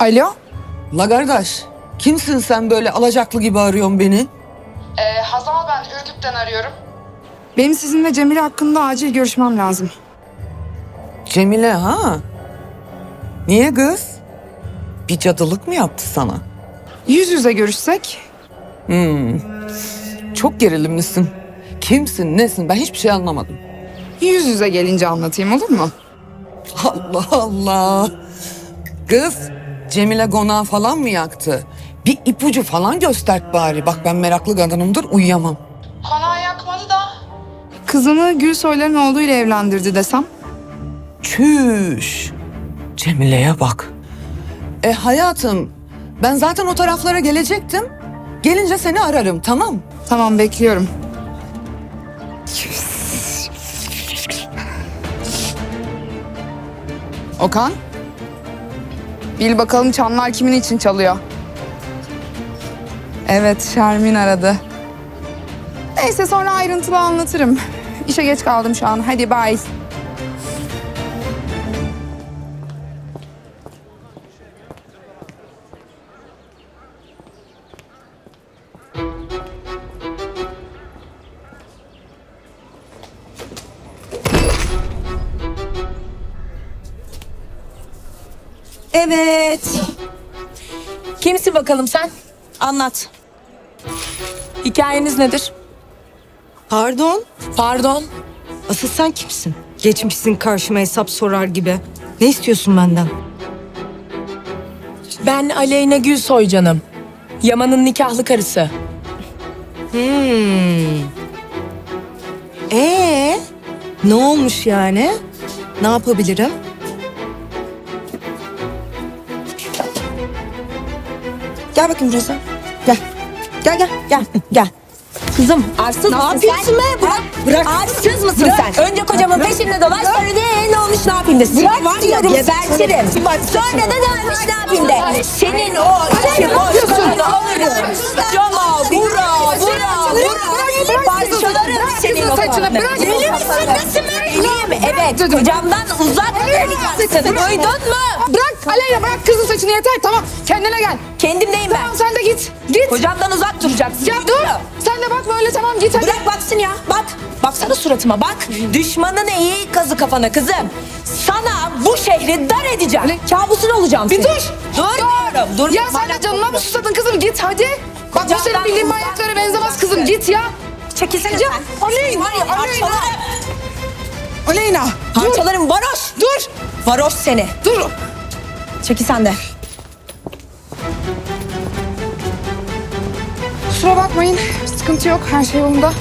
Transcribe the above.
Alo? La kardeş, kimsin sen böyle alacaklı gibi arıyorsun beni? Ee, Hazal ben Ürgüp'ten arıyorum. Benim sizinle Cemile hakkında acil görüşmem lazım. Cemile ha? Niye kız? Bir cadılık mı yaptı sana? Yüz yüze görüşsek? Çok gerilimlisin. Kimsin, nesin? Ben hiçbir şey anlamadım. Yüz yüze gelince anlatayım olur mu? Allah Allah. Kız, Cemile konağı falan mı yaktı? Bir ipucu falan göstert bari. Bak ben meraklı kadınımdır, uyuyamam. Konağı yakmadı da. Kızını Gülsoy'ların oğluyla evlendirdi desem? Çüş. Cemile'ye bak. E hayatım, ben zaten o taraflara gelecektim. Gelince seni ararım, tamam? Tamam bekliyorum. Okan? Bil bakalım çanlar kimin için çalıyor? Evet, Şermin aradı. Neyse sonra ayrıntılı anlatırım. İşe geç kaldım şu an. Hadi bye. Evet. Kimsin bakalım sen? Anlat. Hikayeniz nedir? Pardon, Pardon. asıl sen kimsin? Geçmişsin karşıma hesap sorar gibi. Ne istiyorsun benden? Ben Aleyna Gülsoy canım. Yaman'ın nikahlı karısı. Ee, ne olmuş yani? Ne yapabilirim? Gel bakayım buraya sen. Gel. Gel gel gel gel. Kızım Arsız ne mısın yapıyorsun sen? be? Bırak. Bırak. Arsız mısın sen? Önce kocamın peşinde dolaş sonra de ne olmuş ne yapayım de. Seni var ya gebertirim. Sonra da ne olmuş ne yapayım de. Senin o içi boş karnını alırım. Cama vura vura vura. Parçalarım senin o saçını Evet. Kocamdan uzak duracaksın. Duydun mu? Bırak Aleyna bırak kızın saçını yeter tamam. Kendine gel. Kendimdeyim ben. Tamam sen de git. Git. Kocamdan uzak duracaksın. Ya dur. Sen de bakma öyle tamam git hadi. Bırak baksın ya. Bak. Baksana suratıma bak. Düşmanın iyi kazı kafana kızım. Sana bu şehri dar edeceğim. Ne? Kabusun olacağım Bir senin. dur. Dur. Dur. Ya sen de canına mı susadın kızım git hadi. Bak bu senin bildiğin manyaklara benzemez kızım git ya. Çekilsene sen. Aleyna, Aleyna. Aleyna. Parçalarım varoş. Dur. Varoş seni. Dur. Çekil sen de. Kusura bakmayın sıkıntı yok her şey yolunda.